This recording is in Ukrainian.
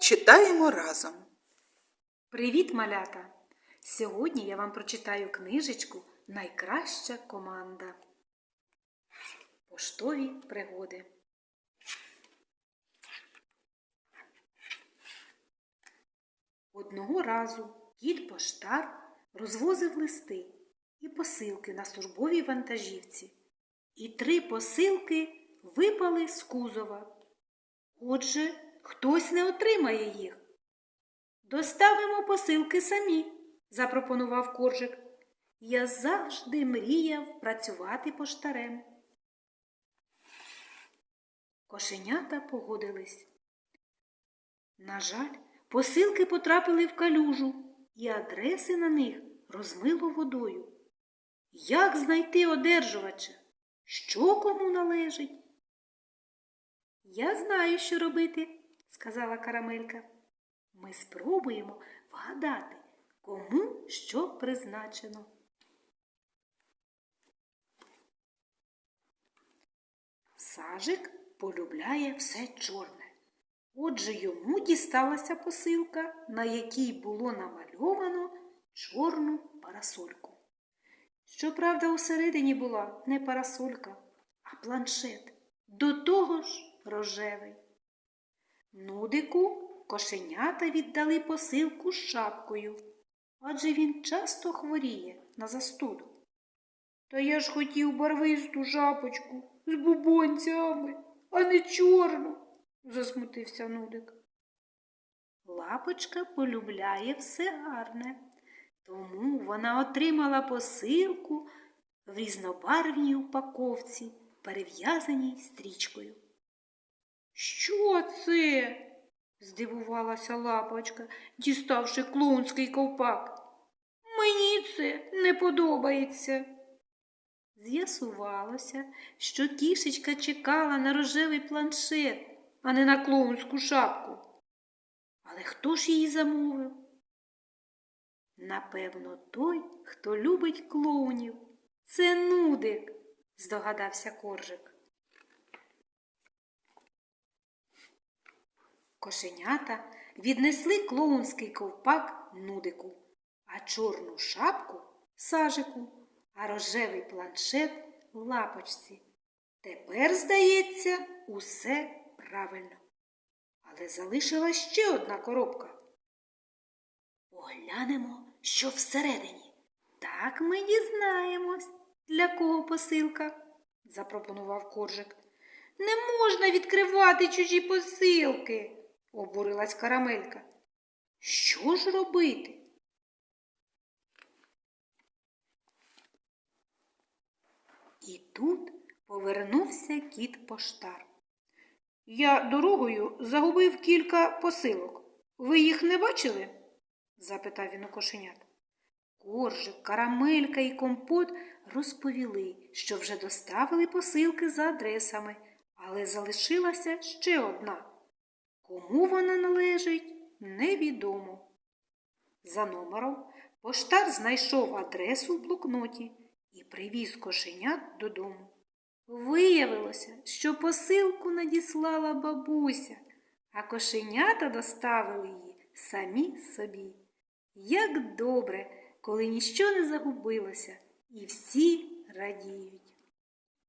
читаємо разом. Привіт, малята! Сьогодні я вам прочитаю книжечку Найкраща команда. Поштові пригоди. Одного разу кіт поштар розвозив листи і посилки на службовій вантажівці. І три посилки випали з кузова. Отже, хтось не отримає їх. Доставимо посилки самі, запропонував коржик. Я завжди мріяв працювати поштарем. Кошенята погодились. На жаль, посилки потрапили в калюжу, і адреси на них розмило водою. Як знайти одержувача? Що кому належить? Я знаю, що робити, сказала карамелька. Ми спробуємо вгадати, кому що призначено. Сажик полюбляє все чорне. Отже, йому дісталася посилка, на якій було намальовано чорну парасольку. Щоправда, усередині була не парасолька, а планшет. До того ж рожевий. Нудику кошенята віддали посилку з шапкою, адже він часто хворіє на застуду. Та я ж хотів барвисту шапочку з бубонцями, а не чорну, засмутився Нудик. Лапочка полюбляє все гарне, тому вона отримала посилку в різнобарвній упаковці, перев'язаній стрічкою. Що це? здивувалася лапочка, діставши клоунський ковпак. Мені це не подобається. З'ясувалося, що кішечка чекала на рожевий планшет, а не на клоунську шапку. Але хто ж її замовив? Напевно, той, хто любить клоунів. Це нудик, здогадався коржик. Кошенята віднесли клоунський ковпак нудику, а чорну шапку сажику, а рожевий планшет лапочці. Тепер, здається, усе правильно. Але залишилась ще одна коробка. Поглянемо, що всередині. Так ми дізнаємось, для кого посилка, запропонував коржик. Не можна відкривати чужі посилки, обурилась карамелька. Що ж робити? І тут повернувся кіт поштар. Я дорогою загубив кілька посилок. Ви їх не бачили? запитав він у кошенят. Коржик, карамелька і компот розповіли, що вже доставили посилки за адресами, але залишилася ще одна. Кому вона належить, невідомо. За номером поштар знайшов адресу в блокноті і привіз кошенят додому. Виявилося, що посилку надіслала бабуся, а кошенята доставили її самі собі. Як добре, коли ніщо не загубилося, і всі радіють.